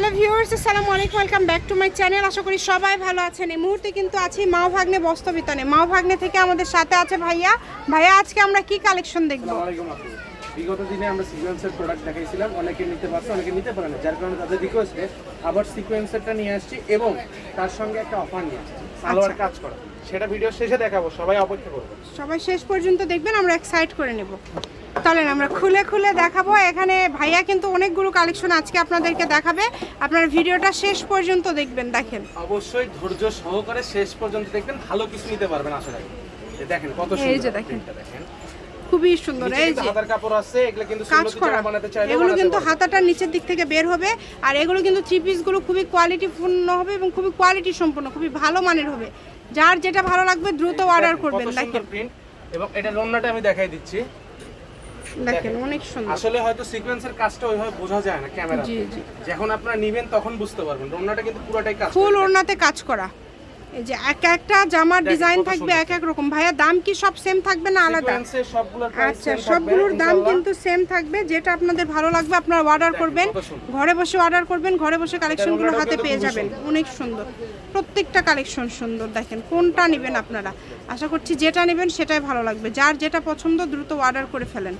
Hello viewers আসসালামু আলাইকুম welcome back to my channel. আশা করি সবাই ভালো আছেন। এই মুহূর্তে কিন্তু আছি মাও ভাগ্নে বস্তবিতানে মাও ভাগ্নে থেকে আমাদের সাথে আছে ভাইয়া। ভাইয়া আজকে আমরা কি কালেকশন দেখব? বিগত দিনে আমরা সিকোয়েন্সের প্রোডাক্ট দেখাইছিলাম। অনেকে নিতে পারছে অনেকে নিতে পারে না। যার কারণে তাদের রিকোয়েস্টে আবার সিকোয়েন্সারটা নিয়ে আসছি এবং তার সঙ্গে একটা অফার নিয়ে আসছি। সালোয়ার কাজ করা। সেটা ভিডিও শেষে দেখাবো। সবাই অপেক্ষা করবে। সবাই শেষ পর্যন্ত দেখবেন আমরা এক সাইড করে নেব। চলেন আমরা খুলে খুলে দেখাবো। এখানে ভাইয়া কিন্তু অনেকগুলো কালেকশন আজকে আপনাদেরকে দেখাবে। আপনারা ভিডিওটা শেষ পর্যন্ত দেখবেন দেখেন। অবশ্যই ধৈর্য সহকারে শেষ পর্যন্ত দেখবেন ভালো কিছু নিতে পারবেন আশা রাখি। দেখেন কত এই সুন্দর যে দেখেন। খুবই সুন্দর এই যে। হাতার কাপড় আছে এগুলো কিন্তু কাজ সুন্দর করা। বানাতে চাইলে এগুলো কিন্তু। হাতাটার নিচের দিক থেকে বের হবে আর এগুলো কিন্তু থ্রি পিসগুলো খুবই কোয়ালিটিপূর্ণ হবে এবং খুবই কোয়ালিটি সম্পন্ন খুবই ভালো মানের হবে। যার যেটা ভালো লাগবে দ্রুত অর্ডার করবেন দেখেন। এবং এটা রন্নাটা আমি দেখাই দিচ্ছি। দেখেন অনেক সুন্দর। আসলে হয়তো সিকোয়েন্সের কাজটা ওইভাবে বোঝা যায় না ক্যামেরা জি, জি। যখন আপনারা নিবেন তখন বুঝতে পারবেন। রন্নাটা কিন্তু পুরোটাই কাজ ফুল ওড়নাতে কাজ করা। এই যে এক একটা জামার ডিজাইন থাকবে এক এক রকম। ভাইয়া দাম কি সব সেম থাকবে না আলাদা? আচ্ছা সবগুলোর দাম কিন্তু সেম থাকবে। যেটা আপনাদের ভালো লাগবে আপনারা অর্ডার করবেন। ঘরে বসে অর্ডার করবেন ঘরে বসে কালেকশনগুলো হাতে পেয়ে যাবেন। অনেক সুন্দর। প্রত্যেকটা কালেকশন সুন্দর দেখেন। কোনটা নেবেন আপনারা? আশা করছি যেটা নেবেন সেটাই ভালো লাগবে। যার যেটা পছন্দ দ্রুত অর্ডার করে ফেলেন।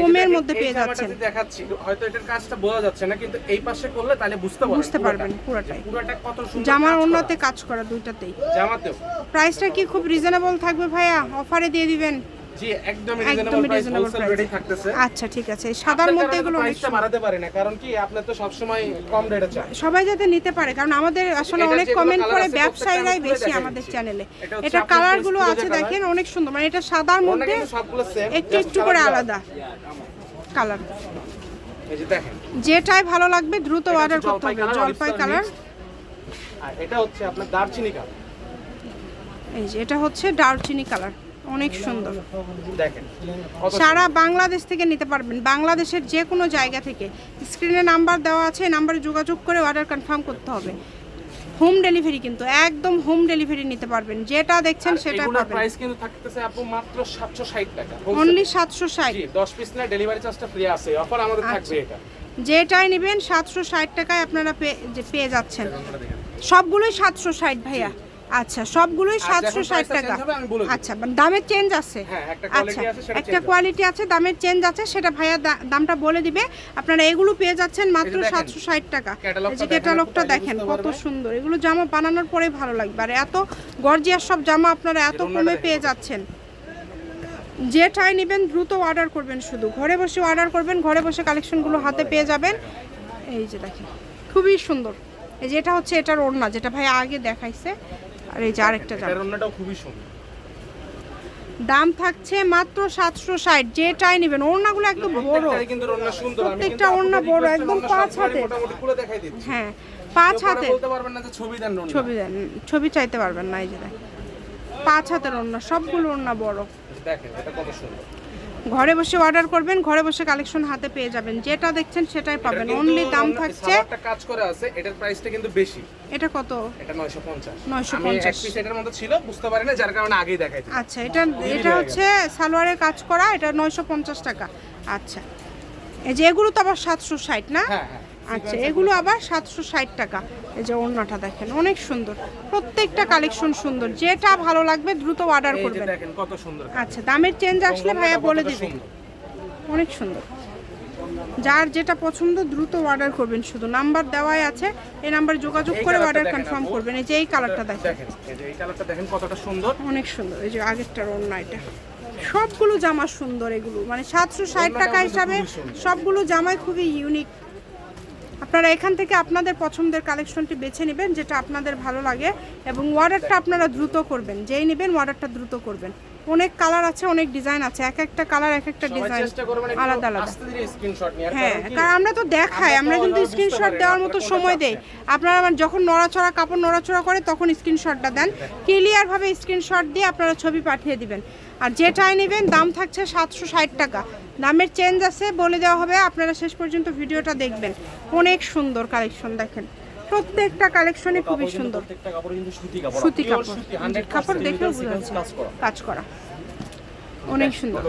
কমের মধ্যে পেয়ে যাচ্ছেন। দেখাচ্ছি হয়তো এটার কাজটা বোঝা যাচ্ছে না কিন্তু এই পাশে করলে তাহলে বুঝতে পারবেন বুঝতে পারবেন পুরোটা। পুরোটাই। পুরোটা কত সুন্দর জামার অন্যতে কাজ করা দুইটাতেই। জামাতেও। প্রাইসটা কি খুব রিজনেবল থাকবে ভাইয়া? অফারে দিয়ে দিবেন। জি একদম রিজনেবল প্রাইস থাকতেছে। আচ্ছা ঠিক আছে। সাদার মধ্যে এগুলো অনেক প্রাইসটা বাড়াতে পারে না কারণ কি আপনি তো সব সময় কম রেটে চান সবাই যাতে নিতে পারে কারণ আমাদের আসলে অনেক কমেন্ট করে ব্যবসায়ীরাই বেশি আমাদের চ্যানেলে এটা কালারগুলো আছে দেখেন অনেক সুন্দর। মানে এটা সাদার মধ্যে সবগুলো সেম একটু একটু করে আলাদা কালার এই যে দেখেন। যেটাই ভালো লাগবে দ্রুত অর্ডার করতে হবে। জলপাই কালার আর এটা হচ্ছে আপনার দারচিনি কালার এই যে এটা হচ্ছে দারচিনি কালার অনেক সুন্দর। দেখেন সারা বাংলাদেশ থেকে নিতে পারবেন। বাংলাদেশের যে কোনো জায়গা থেকে। স্ক্রিনে নাম্বার দেওয়া আছে নাম্বারে যোগাযোগ করে অর্ডার কনফার্ম করতে হবে। হোম ডেলিভারি কিন্তু একদম হোম ডেলিভারি নিতে পারবেন। যেটা দেখছেন সেটা পাবেন। প্রাইস কিন্তু থাকতেছে আপু মাত্র 760 টাকা। অনলি সাতশো ষাট। জি 10 পিস না ডেলিভারি চার্জটা ফ্রি আছে। অফার আমাদের আচ্ছা। থাকবে এটা। যেটাই নেবেন সাতশো ষাট টাকায় আপনারা পেয়ে যাচ্ছেন। সবগুলোই সাতশো ষাট ভাইয়া। আচ্ছা সবগুলোই সাতশো ষাট টাকা। আচ্ছা মানে দামের চেঞ্জ আছে। হ্যাঁ, আচ্ছা একটা কোয়ালিটি আছে দামের চেঞ্জ আছে সেটা ভাইয়া দামটা বলে দিবে। আপনারা এগুলো পেয়ে যাচ্ছেন মাত্র সাতশো ষাট টাকা। এই যে ক্যাটালগটা দেখেন কত সুন্দর। এগুলো জামা বানানোর পরে ভালো লাগবে। আর এত গর্জিয়াস সব জামা আপনারা এত কমে পেয়ে যাচ্ছেন। যে যেটাই নেবেন দ্রুত অর্ডার করবেন শুধু। ঘরে বসে অর্ডার করবেন ঘরে বসে কালেকশনগুলো হাতে পেয়ে যাবেন। এই যে দেখেন খুবই সুন্দর। এই যে এটা হচ্ছে এটার ওড়না যেটা ভাই আগে দেখাইছে। আর এই যে আরেকটা জামা খুবই সুন্দর। দাম থাকছে মাত্র সাতশো ষাট যেটাই নেবেন। ওড়নাগুলো একদম বড়। প্রত্যেকটা ওড়না বড়, একদম পাঁচ দিচ্ছি। হ্যাঁ পাঁচ হাতে পারবেন ছবি দেন ছবি দেন ছবি চাইতে পারবেন না এই যে পাঁচ হাতের ওড়না সবগুলো ওড়না বড়। দেখেন এটা কত সুন্দর। ঘরে বসে অর্ডার করবেন ঘরে বসে কালেকশন হাতে পেয়ে যাবেন। যেটা দেখছেন সেটাই পাবেন। অনলি দাম থাকছে একটা কাজ করে আছে এটার প্রাইসটা কিন্তু বেশি। এটা কত? এটা 950 950 আমি এক পিস এটার মধ্যে ছিল বুঝতে পারি না যার কারণে আগেই দেখাই আচ্ছা এটা এটা হচ্ছে সালোয়ারের কাজ করা এটা নয়শো পঞ্চাশ টাকা। আচ্ছা। এই যে এগুলো তো আবার সাতশো ষাট না? হ্যাঁ হ্যাঁ। আচ্ছা এগুলো আবার সাতশো ষাট টাকা। এই যে ওড়নাটা দেখেন অনেক সুন্দর। প্রত্যেকটা কালেকশন সুন্দর। যেটা ভালো লাগবে দ্রুত অর্ডার করবেন। কত সুন্দর আচ্ছা দামের চেঞ্জ আসলে ভাইয়া বলে কতটা অনেক সুন্দর। যার যেটা পছন্দ দ্রুত অর্ডার করবেন শুধু। নাম্বার দেওয়াই আছে। এই নাম্বারে যোগাযোগ করে অর্ডার কনফার্ম করবেন। এই যে এই কালারটা দেখেন দেখেন। এই যে এই কালারটা দেখেন কতটা সুন্দর। অনেক সুন্দর। এই যে আগেরটার ওড়না এটা। সবগুলো জামা সুন্দর এগুলো। মানে সাতশো ষাট টাকা হিসাবে সবগুলো জামাই খুবই ইউনিক আপনারা এখান থেকে আপনাদের পছন্দের কালেকশনটি বেছে নেবেন যেটা আপনাদের ভালো লাগে এবং অর্ডারটা আপনারা দ্রুত করবেন যেই নেবেন অর্ডারটা দ্রুত করবেন। অনেক কালার আছে অনেক ডিজাইন আছে এক একটা কালার এক একটা ডিজাইন আলাদা আলাদা। হ্যাঁ কারণ আমরা তো দেখাই আমরা কিন্তু স্ক্রিনশট দেওয়ার মতো সময় দেই। আপনারা যখন নড়াচড়া কাপড় নড়াচড়া করে তখন স্ক্রিনশটটা দেন। ক্লিয়ারভাবে স্ক্রিনশট দিয়ে আপনারা ছবি পাঠিয়ে দিবেন। আর যেটাই নেবেন দাম থাকছে সাতশো ষাট টাকা। দামের চেঞ্জ আছে বলে দেওয়া হবে। আপনারা শেষ পর্যন্ত ভিডিওটা দেখবেন। অনেক সুন্দর কালেকশন দেখেন। প্রত্যেকটা কালেকশনই খুবই সুন্দর। সুতি কাপড় কাপড়। সুতি, 100% কাপড় দেখেও বোঝা যাচ্ছে কাজ করা। অনেক সুন্দর।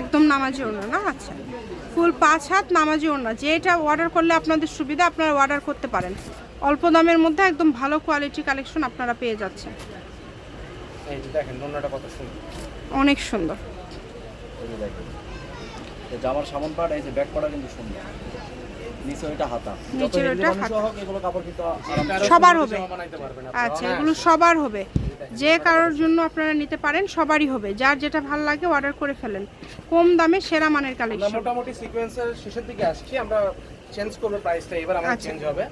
একদম নামাজি ওড়না না? আচ্ছা। ফুল পাঁচ হাত নামাজি ওড়না। যেটা অর্ডার করলে আপনাদের সুবিধা আপনারা অর্ডার করতে পারেন। অল্প দামের মধ্যে একদম ভালো কোয়ালিটি কালেকশন আপনারা পেয়ে যাচ্ছেন। এই দেখেন কত সুন্দর। অনেক সুন্দর। জামার সামন পাট এই যে ব্যাক পাটা কিন্তু সুন্দর। নিচে ওইটা হাতা। হেলদি ওইটা হাতা। এগুলো কাপড় কিন্তু সবার হবে। আচ্ছা এগুলো সবার হবে। যে কারোর জন্য আপনারা নিতে পারেন সবারই হবে। যার যেটা ভালো লাগে অর্ডার করে ফেলেন। কম দামে সেরা মানের কালেকশন মোটামুটি সিকোয়েন্সের শেষের দিকে আসছি। আমরা চেঞ্জ করব প্রাইসটা এবার আমাদের আচ্ছা। চেঞ্জ হবে।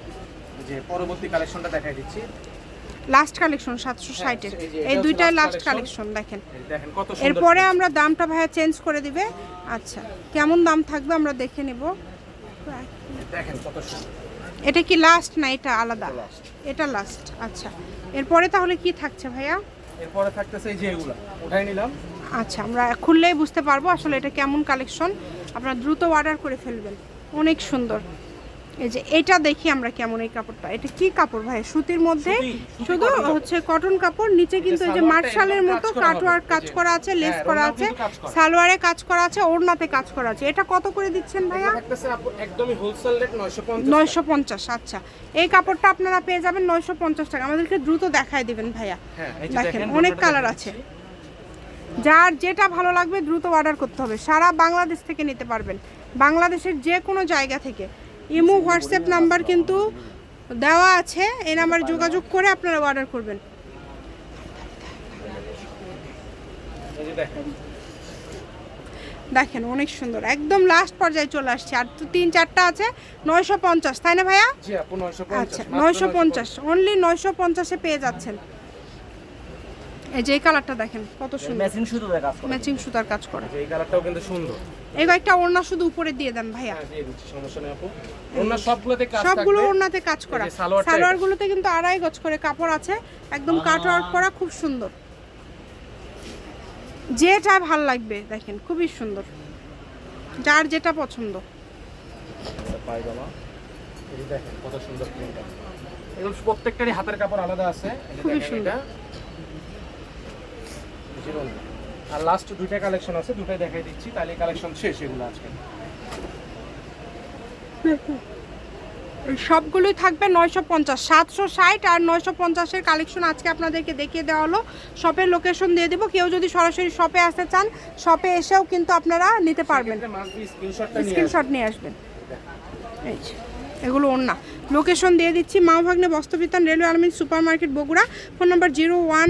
যে পরবর্তী কালেকশনটা দেখাই দিচ্ছি। লাস্ট কালেকশন সাতশো ষাটের। এই দুইটাই লাস্ট কালেকশন দেখেন। এরপরে আমরা দামটা ভাইয়া চেঞ্জ করে দিবে। আচ্ছা কেমন দাম থাকবে আমরা দেখে নেব। এটা কি লাস্ট না এটা আলাদা? এটা লাস্ট আচ্ছা। এরপরে তাহলে কি থাকছে ভাইয়া? এরপরে থাকতেছে এই যে এগুলা উঠাই নিলাম। আচ্ছা আমরা খুললেই বুঝতে পারব আসলে এটা কেমন কালেকশন আপনারা দ্রুত অর্ডার করে ফেলবেন। অনেক সুন্দর। এই যে এটা দেখি আমরা কেমন এই কাপড়টা। এটা কি কাপড় ভাই? সুতির মধ্যে? শুধু হচ্ছে কটন কাপড় নিচে কিন্তু এই যে মার্শালের মতো হবে, কাজ করা আছে লেস হ্যাঁ, করা আছে। সালোয়ারে কাজ করা আছে ওড়নাতে কাজ করা আছে। এটা কত করে দিচ্ছেন ভাইয়া? একদমই হোলসেল রেট 950 নয়শো পঞ্চাশ আচ্ছা। এই কাপড়টা আপনারা পেয়ে যাবেন নয়শো পঞ্চাশ টাকা। আমাদেরকে দ্রুত দেখায় দিবেন ভাইয়া। হ্যাঁ দেখেন অনেক কালার আছে। যার যেটা ভালো লাগবে দ্রুত অর্ডার করতে হবে। সারা বাংলাদেশ থেকে নিতে পারবেন। বাংলাদেশের যে কোনো জায়গা থেকে। ইমো হোয়াটসঅ্যাপ নাম্বার কিন্তু দেওয়া আছে। এই নাম্বারে যোগাযোগ করে আপনারা অর্ডার করবেন। দেখেন অনেক সুন্দর। একদম লাস্ট পর্যায়ে চলে আসছে। আর তো তিন চারটা আছে নয়শো পঞ্চাশ। তাই না ভাইয়া? জি আপু 950 আচ্ছা নয়শো পঞ্চাশ। অনলি নয়শো পঞ্চাশে পেয়ে যাচ্ছেন। এই যে এই কালারটা দেখেন কত সুন্দর। মেশিন শুধু কাজ করে। ম্যাচিং সুতার কাজ করা। এই কালারটাও কিন্তু সুন্দর। এই কয়েকটা ওড়না শুধু উপরে দিয়ে দেন ভাইয়া। হ্যাঁ সমস্যা নেই আপু। অন্য সবগুলোতে কাজ সবগুলো ওড়নাতে কাজ করা। সালোয়ার গুলোতে কিন্তু আড়াই গজ করে কাপড় আছে। একদম কাট ওয়ার্ক করা খুব সুন্দর। যেটা ভালো লাগবে দেখেন খুবই সুন্দর। যার যেটা পছন্দ। পায়জামা। এই দেখেন কত সুন্দর প্রিন্টটা এগুলো প্রত্যেকটারই হাতের কাপড় আলাদা আছে। খুবই সুন্দর। জিরো। আর লাস্ট দুইটা কালেকশন আছে দুটাই দেখাই দিচ্ছি তাহলে কালেকশন শেষ এগুলো আজকে। সবগুলোই থাকবে নয়শো পঞ্চাশ সাতশো ষাট আর নয়শো পঞ্চাশের কালেকশন আজকে আপনাদেরকে দেখিয়ে দেওয়া হলো। শপের লোকেশন দিয়ে দেবো কেউ যদি সরাসরি শপে আসতে চান শপে এসেও কিন্তু আপনারা নিতে পারবেন। স্ক্রিনশট নিয়ে আসবেন। এই এগুলো ওন্না লোকেশন দিয়ে দিচ্ছি Ma Bhagne Bastrabitan railway Armin super market Bogura phone number zero one